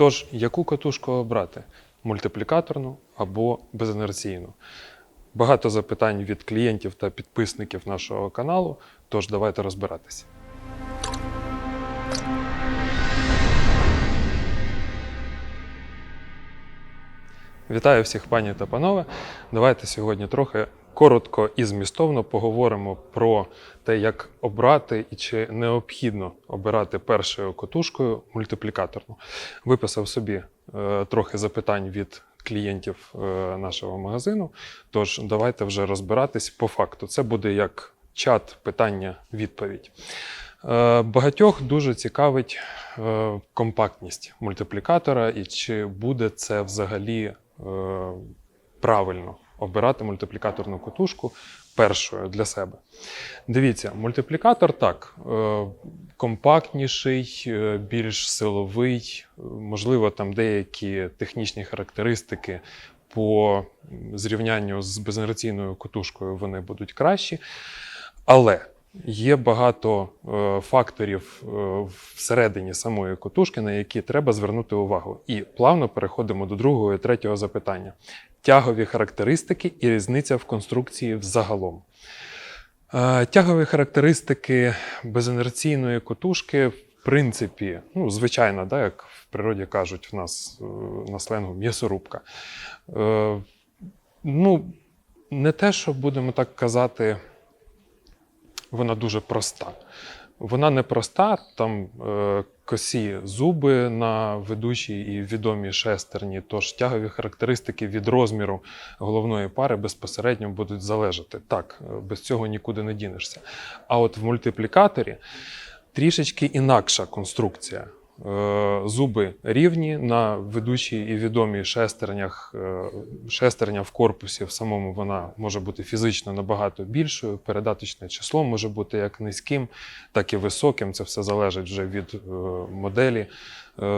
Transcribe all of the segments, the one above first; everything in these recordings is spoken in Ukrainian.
Тож, яку катушку обрати? Мультиплікаторну або безінерційну? Багато запитань від клієнтів та підписників нашого каналу, тож давайте розбиратися. Вітаю всіх, пані та панове. Давайте сьогодні трохи коротко і змістовно поговоримо про те, як обрати і чи необхідно обирати першою котушкою мультиплікаторну. Виписав собі е, трохи запитань від клієнтів е, нашого магазину. Тож давайте вже розбиратись по факту. Це буде як чат питання-відповідь. Е, Багатьох дуже цікавить е, компактність мультиплікатора і чи буде це взагалі е, правильно обирати мультиплікаторну котушку першою для себе. Дивіться, мультиплікатор так, е, компактніший, е, більш силовий, е, можливо, там деякі технічні характеристики по зрівнянню з безінерційною котушкою вони будуть кращі. Але є багато е, факторів е, всередині самої котушки, на які треба звернути увагу. І плавно переходимо до другого і третього запитання: тягові характеристики і різниця в конструкції взагалом. Е, Тягові характеристики безінерційної котушки, в принципі, ну, звичайно, да, як в природі кажуть в нас е, на сленгу м'ясорубка. Е, Ну, не те, що будемо так казати, вона дуже проста. Вона не проста, там е, косі зуби на ведучій і відомій шестерні, тож тягові характеристики від розміру головної пари безпосередньо будуть залежати. Так, е, без цього нікуди не дінешся. А от в мультиплікаторі трішечки інакша конструкція. Е, Зуби рівні на ведучій і відомій шестернях. е, Шестерня в корпусі в самому вона може бути фізично набагато більшою. Передаточне число може бути як низьким, так і високим. Це все залежить вже від е, моделі,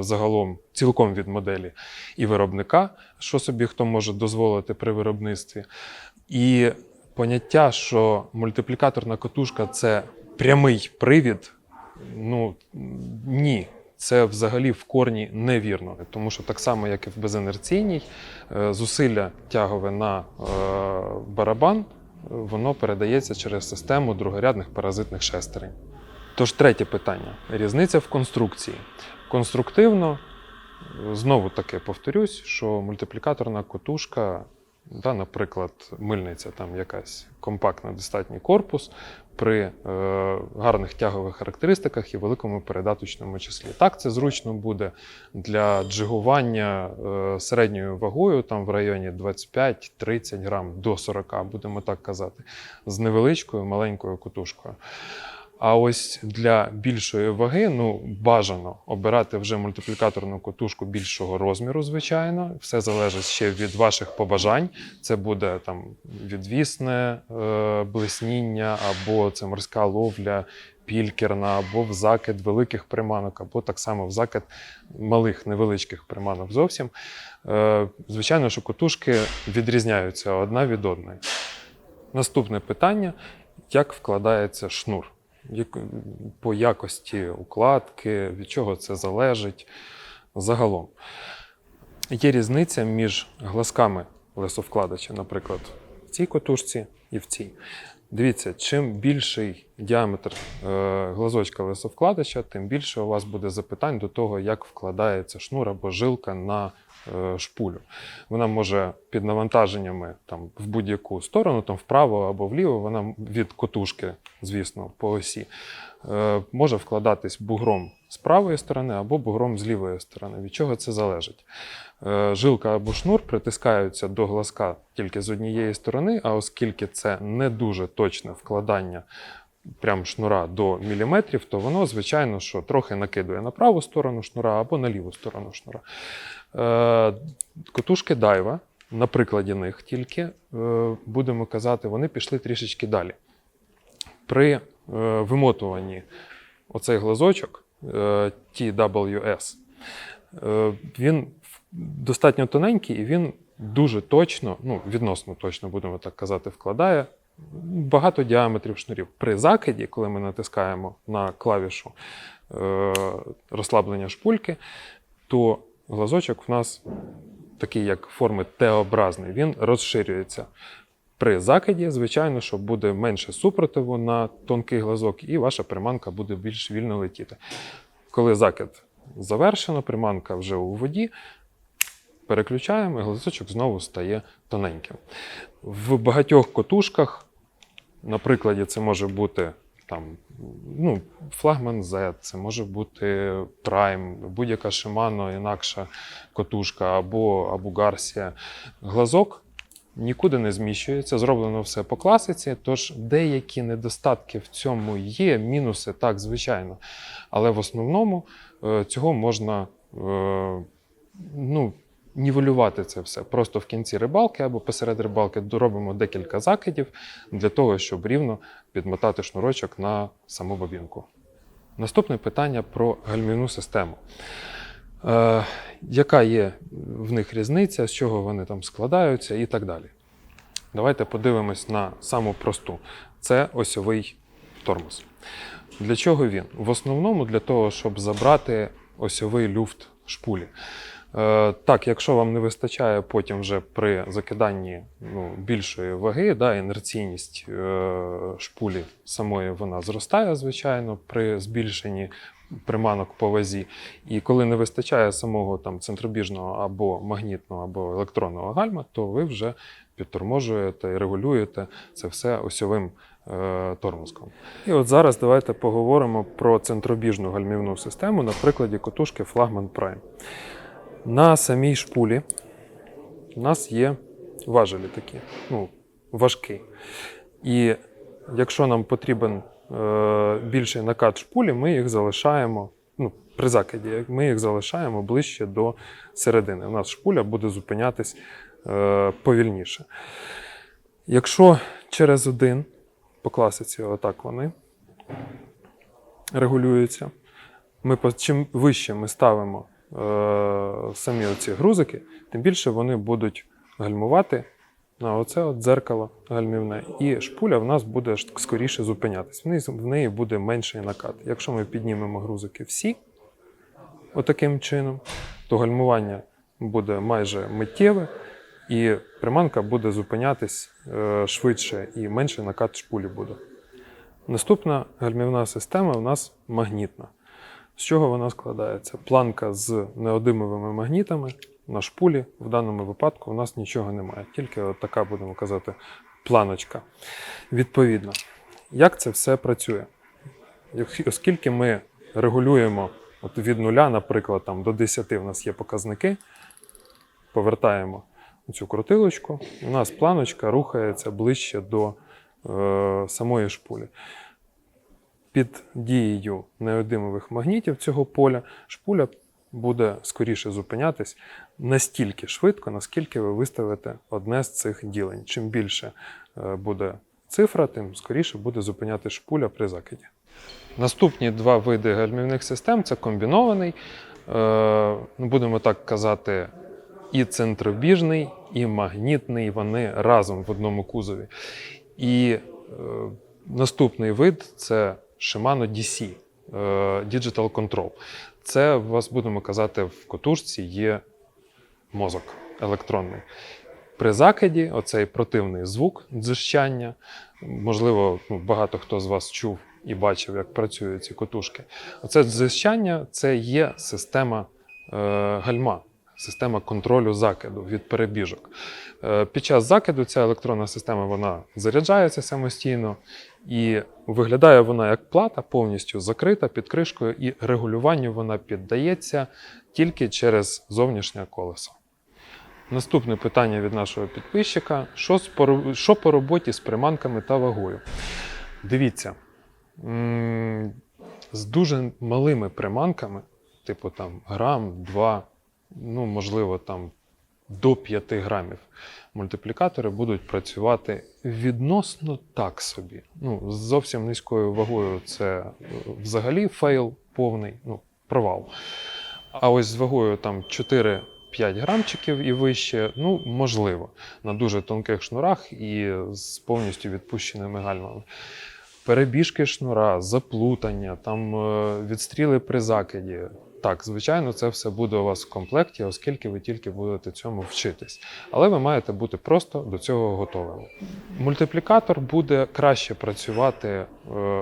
загалом цілком від моделі і виробника, що собі хто може дозволити при виробництві. І поняття, що мультиплікаторна катушка це прямий привід, ну ні. Це взагалі в корні невірно, тому що так само, як і в безінерційній, е, зусилля тягове на е, барабан, воно передається через систему другорядних паразитних шестерень. Тож третє питання: різниця в конструкції. Конструктивно, знову таки повторюсь, що мультиплікаторна котушка, да, наприклад, мильниця, там якась компактна достатній корпус при е, гарних тягових характеристиках і великому передаточному числі. Так, це зручно буде для джигування е, середньою вагою, там в районі 25-30 грам до 40, будемо так казати, з невеличкою маленькою котушкою. А ось для більшої ваги ну, бажано обирати вже мультиплікаторну котушку більшого розміру, звичайно. Все залежить ще від ваших побажань. Це буде там відвісне е, блисніння, або це морська ловля пількерна, або в закид великих приманок, або так само в закид малих невеличких приманок зовсім. Е, звичайно, що котушки відрізняються одна від одної. Наступне питання: як вкладається шнур? По якості укладки, від чого це залежить загалом. Є різниця між глазками лесовкладача, наприклад, в цій котушці і в цій. Дивіться, чим більший діаметр е, глазочка лесовкладача, тим більше у вас буде запитань до того, як вкладається шнур або жилка на шпулю. Вона може під навантаженнями там, в будь-яку сторону, там, вправо або вліво, вона від котушки, звісно, по осі, е, може вкладатись бугром з правої сторони або бугром з лівої сторони. Від чого це залежить? Е, Жилка або шнур притискаються до глазка тільки з однієї сторони, а оскільки це не дуже точне вкладання прям шнура до міліметрів, то воно, звичайно, що трохи накидує на праву сторону шнура або на ліву сторону шнура. Е, Котушки дайва, на прикладі них тільки, е, будемо казати, вони пішли трішечки далі. При е, вимотуванні оцей глазочок TWS, він достатньо тоненький і він дуже точно, ну, відносно точно, будемо так казати, вкладає багато діаметрів шнурів. При закиді, коли ми натискаємо на клавішу е, розслаблення шпульки, то глазочок в нас такий, як форми Т-образний, він розширюється. При закиді, звичайно, що буде менше супротиву на тонкий глазок, і ваша приманка буде більш вільно летіти. Коли закид завершено, приманка вже у воді, переключаємо, і глазочок знову стає тоненьким. В багатьох котушках, на прикладі, це може бути там, ну, флагман Z, це може бути Prime, будь-яка Shimano, інакша котушка або, або Garcia. Глазок нікуди не зміщується, зроблено все по класиці. Тож деякі недостатки в цьому є, мінуси, так, звичайно. Але в основному е, цього можна е, ну, нівелювати це все. Просто в кінці рибалки або посеред рибалки доробимо декілька закидів для того, щоб рівно підмотати шнурочок на саму бобінку. Наступне питання про гальмівну систему. Е, яка є в них різниця, з чого вони там складаються і так далі. Давайте подивимось на саму просту. Це осьовий тормоз. Для чого він? В основному для того, щоб забрати осьовий люфт шпулі. Е, так, якщо вам не вистачає потім вже при закиданні ну, більшої ваги, да, інерційність е, шпулі самої вона зростає, звичайно, при збільшенні приманок по вазі. І коли не вистачає самого там, центробіжного або магнітного, або електронного гальма, то ви вже підторможуєте і регулюєте це все осьовим е, тормозком. І от зараз давайте поговоримо про центробіжну гальмівну систему на прикладі котушки Flagman Prime. На самій шпулі у нас є важелі такі, ну, важкі. І якщо нам потрібен е, більший накат шпулі, ми їх залишаємо ну, при закиді, ми їх залишаємо ближче до середини. У нас шпуля буде зупинятись е, повільніше. Якщо через один, по класиці, отак вони регулюються, ми, чим вище ми ставимо самі оці грузики, тим більше вони будуть гальмувати на оце от дзеркало гальмівне, і шпуля в нас буде скоріше зупинятись. В неї, буде менший накат. Якщо ми піднімемо грузики всі отаким чином, то гальмування буде майже миттєве, і приманка буде зупинятись е, швидше і менший накат шпулі буде. Наступна гальмівна система у нас магнітна. З чого вона складається? Планка з неодимовими магнітами на шпулі. В даному випадку у нас нічого немає, тільки от така, будемо казати, планочка. Відповідно, як це все працює? Оскільки ми регулюємо от від нуля, наприклад, там, до 10 у нас є показники, повертаємо цю крутилочку, у нас планочка рухається ближче до е, самої шпулі. Під дією неодимових магнітів цього поля шпуля буде скоріше зупинятись настільки швидко, наскільки ви виставите одне з цих ділень. Чим більше е, буде цифра, тим скоріше буде зупиняти шпуля при закиді. Наступні два види гальмівних систем це комбінований, е, ну, будемо так казати, і центробіжний, і магнітний. Вони разом в одному кузові. І е, наступний вид це Shimano DC е, Digital Control. Це вас будемо казати в котушці є мозок електронний. При закиді оцей противний звук дзижчання. Можливо, ну, багато хто з вас чув і бачив, як працюють ці котушки. Оце дзижчання це є система е, гальма, система контролю закиду від перебіжок. Е, Під час закиду ця електронна система вона заряджається самостійно і виглядає вона як плата, повністю закрита під кришкою, і регулюванню вона піддається тільки через зовнішнє колесо. Наступне питання від нашого підписчика: що, по, роботі з приманками та вагою? Дивіться, з дуже малими приманками, типу там грам, два, ну можливо, там до 5 грамів, мультиплікатори будуть працювати відносно так собі. Ну, з зовсім низькою вагою це е, взагалі фейл повний, ну, провал. А ось з вагою там 4-5 грамчиків і вище, ну, можливо, на дуже тонких шнурах і з повністю відпущеними гальмами. Перебіжки шнура, заплутання, там е, відстріли при закиді. Так, звичайно, це все буде у вас в комплекті, оскільки ви тільки будете цьому вчитись. Але ви маєте бути просто до цього готовими. Мультиплікатор буде краще працювати, е,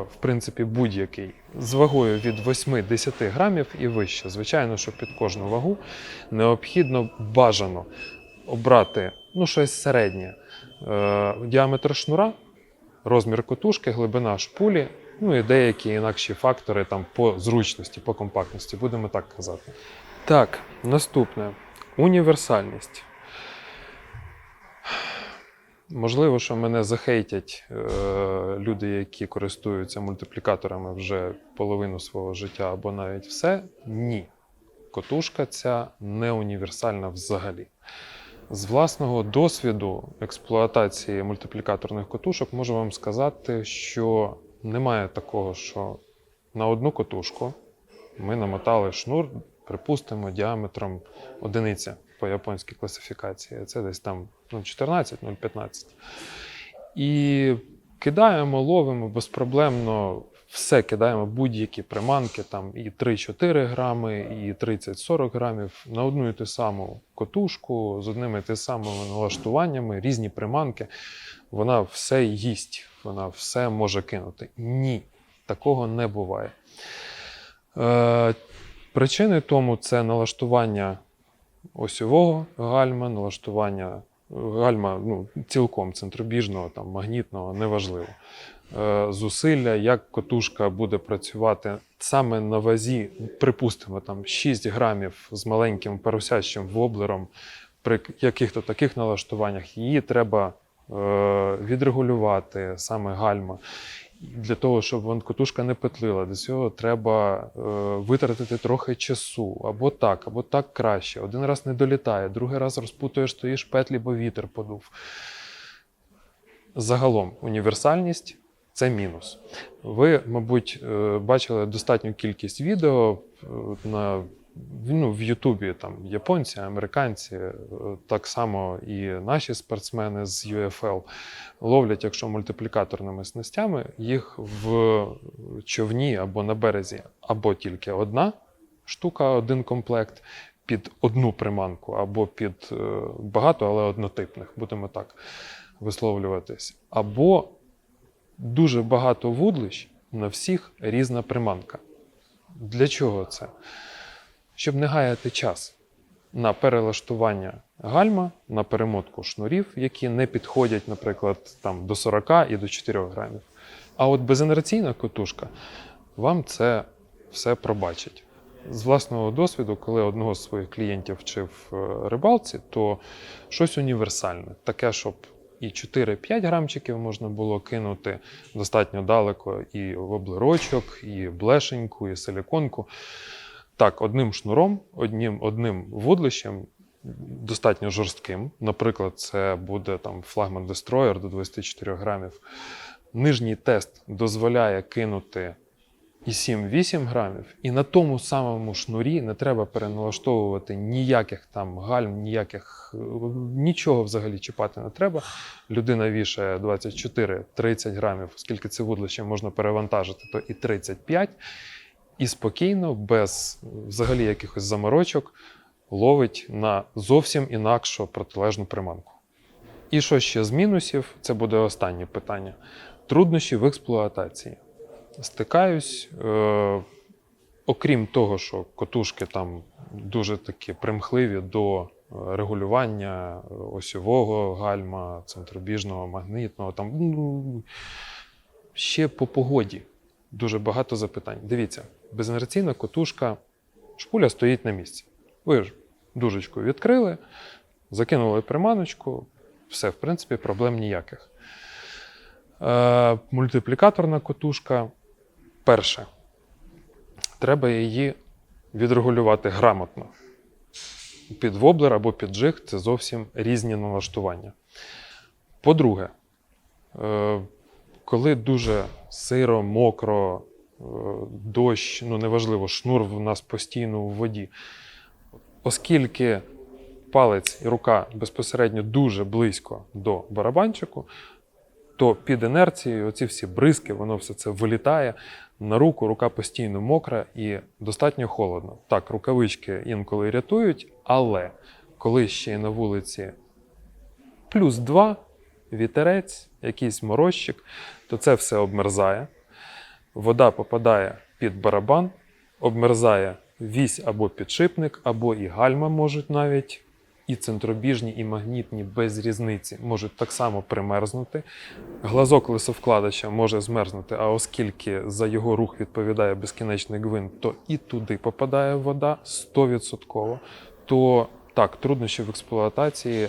в принципі, будь-який з вагою від 8-10 грамів і вище. Звичайно, що під кожну вагу необхідно бажано обрати ну, щось середнє. Е, Діаметр шнура, розмір котушки, глибина шпулі, ну і деякі інакші фактори там по зручності, по компактності, будемо так казати. Так, наступне універсальність. Можливо, що мене захейтять е, люди, які користуються мультиплікаторами вже половину свого життя або навіть все. Ні. Котушка ця не універсальна взагалі. З власного досвіду експлуатації мультиплікаторних котушок можу вам сказати, що немає такого, що на одну котушку ми намотали шнур, припустимо, діаметром одиниця по японській класифікації. Це десь там ну, 14, 0,15. І кидаємо, ловимо безпроблемно. Все кидаємо будь-які приманки, там і 3-4 грами, і 30-40 грамів на одну і ту саму котушку з одними і тими самими налаштуваннями, різні приманки. Вона все їсть, вона все може кинути. Ні, такого не буває. Е, причини тому це налаштування осьового гальма, налаштування гальма ну, цілком центробіжного, там, магнітного, неважливо. Е, зусилля, як котушка буде працювати саме на вазі, припустимо, там 6 грамів з маленьким парусячим воблером при яких-то таких налаштуваннях, її треба відрегулювати саме гальма. Для того, щоб вон котушка не петлила, для цього треба е, витратити трохи часу. Або так, або так краще. Один раз не долітає, другий раз розпутуєш, стоїш петлі, бо вітер подув. Загалом універсальність це мінус. Ви, мабуть, е, бачили достатню кількість відео е, на ну, в Ютубі там японці, американці, е, так само і наші спортсмени з UFL ловлять, якщо мультиплікаторними снастями, їх в човні або на березі, або тільки одна штука, один комплект під одну приманку, або під е, багато, але однотипних, будемо так висловлюватись. Або дуже багато вудлищ на всіх різна приманка. Для чого це? Щоб не гаяти час на перелаштування гальма, на перемотку шнурів, які не підходять, наприклад, там, до 40 і до 4 грамів. А от безінерційна котушка вам це все пробачить. З власного досвіду, коли одного з своїх клієнтів вчив е, рибалці, то щось універсальне, таке, щоб і 4-5 грамчиків можна було кинути достатньо далеко і в облирочок, і блешеньку, і силіконку. Так, одним шнуром, одним, одним вудлищем, достатньо жорстким. Наприклад, це буде там флагман Destroyer до 24 грамів. Нижній тест дозволяє кинути і 7-8 грамів, і на тому самому шнурі не треба переналаштовувати ніяких там гальм, ніяких нічого взагалі чіпати не треба. Людина вішає 24-30 грамів, оскільки це вудлище можна перевантажити, то і 35, і спокійно, без взагалі якихось заморочок, ловить на зовсім інакшу протилежну приманку. І що ще з мінусів? Це буде останнє питання. Труднощі в експлуатації стикаюсь. Е, окрім того, що котушки там дуже такі примхливі до е, регулювання е, осьового гальма, центробіжного, магнітного, там ну, ще по погоді дуже багато запитань. Дивіться, безінерційна котушка, шпуля стоїть на місці. Ви ж дужечку відкрили, закинули приманочку, все, в принципі, проблем ніяких. Е, мультиплікаторна котушка. Перше, треба її відрегулювати грамотно. Під воблер або під джиг це зовсім різні налаштування. По-друге, е, коли дуже сиро, мокро, е, дощ, ну неважливо, шнур в нас постійно у воді, оскільки палець і рука безпосередньо дуже близько до барабанчику, то під інерцією оці всі бризки, воно все це вилітає на руку, рука постійно мокра і достатньо холодно. Так, рукавички інколи рятують, але коли ще й на вулиці плюс 2, вітерець, якийсь морозчик, то це все обмерзає. Вода попадає під барабан, обмерзає вісь або підшипник, або і гальма можуть навіть, і центробіжні, і магнітні без різниці можуть так само примерзнути. Глазок лисовкладача може змерзнути, а оскільки за його рух відповідає безкінечний гвинт, то і туди попадає вода 100%. То так, труднощі в експлуатації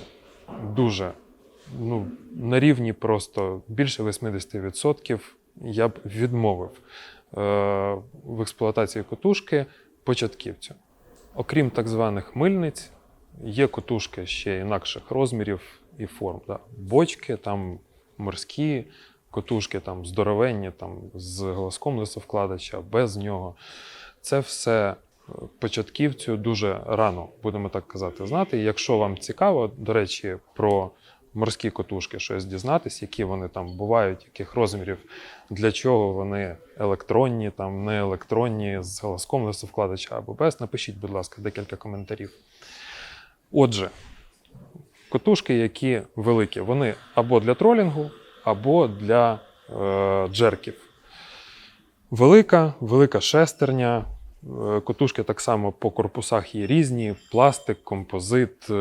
дуже ну, на рівні просто більше 80% я б відмовив е, в експлуатації котушки початківцю. Окрім так званих мильниць, є котушки ще інакших розмірів і форм. Да. Бочки, там морські, котушки там здоровенні, там з голоском лисовкладача, без нього. Це все е, початківцю дуже рано, будемо так казати, знати. Якщо вам цікаво, до речі, про морські котушки щось дізнатись, які вони там бувають, яких розмірів, для чого вони електронні, там не електронні, з голоском лисовкладача або без. Напишіть, будь ласка, декілька коментарів. Отже, котушки, які великі, вони або для тролінгу, або для е, джерків. Велика, велика шестерня. Е, Котушки так само по корпусах є різні: пластик, композит, е,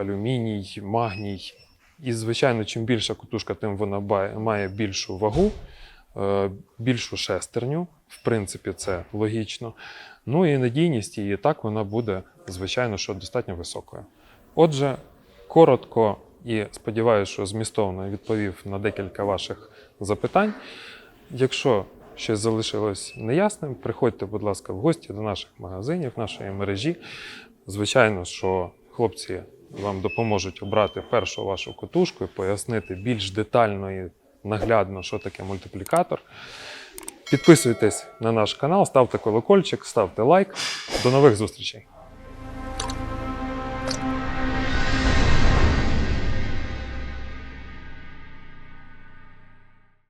алюміній, магній. І, звичайно, чим більша котушка, тим вона має більшу вагу, е, більшу шестерню. В принципі, це логічно. Ну і надійність її так вона буде, звичайно, що достатньо високою. Отже, коротко і сподіваюся, що змістовно відповів на декілька ваших запитань. Якщо щось залишилось неясним, приходьте, будь ласка, в гості до наших магазинів, нашої мережі. Звичайно, що хлопці вам допоможуть обрати першу вашу котушку і пояснити більш детально і наглядно, що таке мультиплікатор. Підписуйтесь на наш канал, ставте колокольчик, ставте лайк. До нових зустрічей!